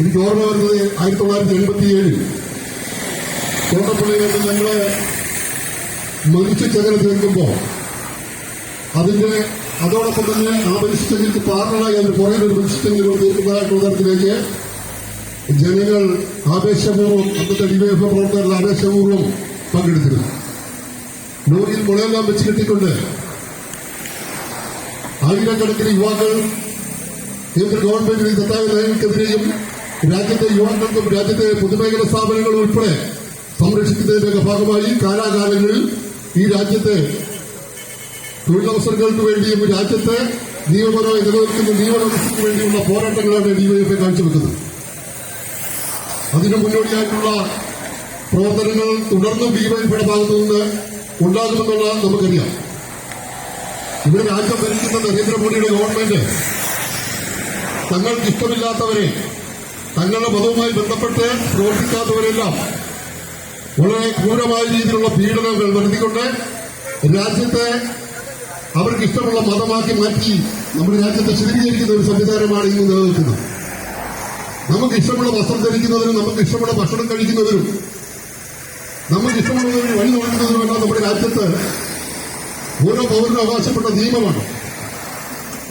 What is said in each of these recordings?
എനിക്ക് ഓർമ്മ വരുന്നത് ആയിരത്തി തൊള്ളായിരത്തി എൺപത്തി ഏഴിൽ. തോട്ടപ്പള്ളിയിൽ നിന്ന് ഞങ്ങൾ മനുഷ്യച്ചകല തീർക്കുമ്പോൾ അതിന്റെ അതോടൊപ്പം തന്നെ ആ മനുഷ്യച്ചെങ്കിൽ പാർണറായി അതിന് പുറകിൽ ഒരു മനുഷ്യച്ചെങ്കിൽ തീർക്കുന്നതായിട്ടുള്ള തരത്തിലേക്ക് ജനങ്ങൾ ആവേശപൂർവം അന്നത്തെ ഡിവൈഎഫ് പ്രവർത്തകർ ആവേശപൂർവം പങ്കെടുത്തിരുന്നു. ലോറിയിൽ മുളയെല്ലാം വെച്ച് കെട്ടിക്കൊണ്ട് ആയിരക്കണക്കിന് യുവാക്കൾ കേന്ദ്ര ഗവൺമെന്റിന് തത്താവ് നയങ്ങൾക്കെതിരെയും രാജ്യത്തെ യുവാക്കൾക്കും രാജ്യത്തെ പൊതുമേഖലാ സ്ഥാപനങ്ങളും ഉൾപ്പെടെ സംരക്ഷിക്കുന്നതിന്റെ ഭാഗമായി കാലാകാലങ്ങളിൽ ഈ രാജ്യത്തെ തൊഴിലവസരങ്ങൾക്ക് വേണ്ടിയും രാജ്യത്തെ നിയമപരമായി നിലനിൽക്കുന്ന നിയമവ്യവസ്ഥയ്ക്ക് വേണ്ടിയുള്ള പോരാട്ടങ്ങളാണ് ഡിവൈഎഫ്ഐ കാഴ്ചവെക്കുന്നത്. അതിനു മുന്നോടിയായിട്ടുള്ള പ്രവർത്തനങ്ങൾ തുടർന്നും ഡിവൈഎഫ്ഐയുടെ ഭാഗത്തു നിന്ന് ഉണ്ടാകുമെന്നുള്ള നമുക്കറിയാം. ഇവിടെ രാജ്യം ഭരിക്കുന്ന നരേന്ദ്രമോദിയുടെ ഗവൺമെന്റ്. തങ്ങൾക്ക് ഇഷ്ടമില്ലാത്തവരെ തങ്ങളുടെ മതവുമായി ബന്ധപ്പെട്ട് പ്രവർത്തിക്കാത്തവരെല്ലാം വളരെ ക്രൂരമായ രീതിയിലുള്ള പീഡനങ്ങൾ വരുത്തിക്കൊണ്ട് രാജ്യത്തെ അവർക്ക് ഇഷ്ടമുള്ള മതമാക്കി മാറ്റി നമ്മുടെ രാജ്യത്തെ ചിത്രീകരിക്കുന്ന ഒരു സംവിധാനമാണ് ഇന്ന് നിലനിൽക്കുന്നത്. നമുക്ക് ഇഷ്ടമുള്ള വസ്ത്രം ധരിക്കുന്നതിനും നമുക്ക് ഇഷ്ടമുള്ള ഭക്ഷണം കഴിക്കുന്നതിനും നമുക്ക് ഇഷ്ടമുള്ളതിന് വഴി നോക്കുന്നതിനുമെല്ലാം നമ്മുടെ രാജ്യത്ത് ഓരോ പൗരനും അവകാശപ്പെട്ട നിയമമാണ്.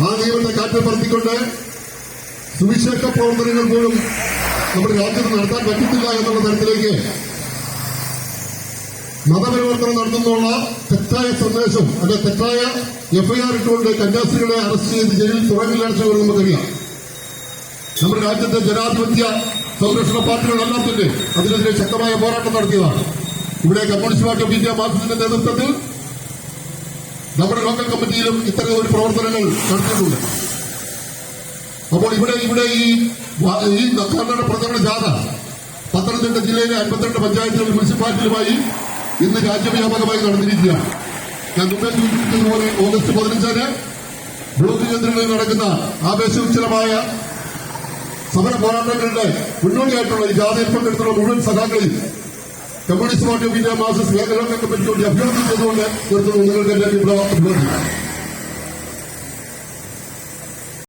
ആ നിയമത്തെ കാറ്റിൽ പറത്തിക്കൊണ്ട് സുവിശേഷ പ്രവർത്തനങ്ങൾ പോലും നമ്മുടെ രാജ്യത്ത് നടത്താൻ പറ്റത്തില്ല എന്നുള്ള തരത്തിലേക്ക് മതപരിവർത്തനം നടത്തുന്നുള്ള തെറ്റായ സന്ദേശം അല്ലെ തെറ്റായ എഫ്ഐആർ ഇട്ടുകൊണ്ട് കന്യാസ്ത്രീകളെ അറസ്റ്റ് ചെയ്ത് ജയിലിൽ തുറങ്ങിലടച്ചവർ നമുക്കറിയാം. നമ്മുടെ രാജ്യത്തെ ജനാധിപത്യ സംരക്ഷണ പാർട്ടികളെല്ലാം അതിനെതിരെ ശക്തമായ പോരാട്ടം നടത്തിയതാണ്. ഇവിടെ കമ്മ്യൂണിസ്റ്റ് പാർട്ടി ഓഫ് ഇന്ത്യ മാർക്സിന്റെ നേതൃത്വത്തിൽ നമ്മുടെ ലോക്കൽ കമ്മിറ്റിയിലും ഇത്തരം ഒരു പ്രവർത്തനങ്ങൾ നടത്തിയിട്ടുണ്ട്. അപ്പോൾ ഇവിടെ ഇവിടെ ഈ ഈ കർണാടക പ്രചരണ ജാഥ പത്തനംതിട്ട ജില്ലയിലെ അൻപത്തിരണ്ട് പഞ്ചായത്തുകൾ മുനിസിപ്പാലിറ്റികളുമായി ഇന്ന് രാജ്യവ്യാപകമായി നടന്നിരിക്കുകയാണ്. ഞാൻ മുമ്പേ സൂചിപ്പിച്ചതുപോലെ ഓഗസ്റ്റ് പതിനഞ്ചിന് ബ്ലോക്ക് കേന്ദ്രങ്ങളിൽ നടക്കുന്ന ആവേശോജ്ജലമായ സമര പോരാട്ടങ്ങളുടെ മുന്നോടിയായിട്ടുള്ള ഈ ജാഥയിൽ പങ്കെടുത്തുള്ള മുഴുവൻ സഖാക്കളിൽ Communist Party of India Marxist മേഖലാ കമ്മിറ്റിയോട് അഭ്യർത്ഥിച്ചതുകൊണ്ട് നിർത്തുന്നു. നിങ്ങൾക്ക് എന്റെ അഭിവാദ്യം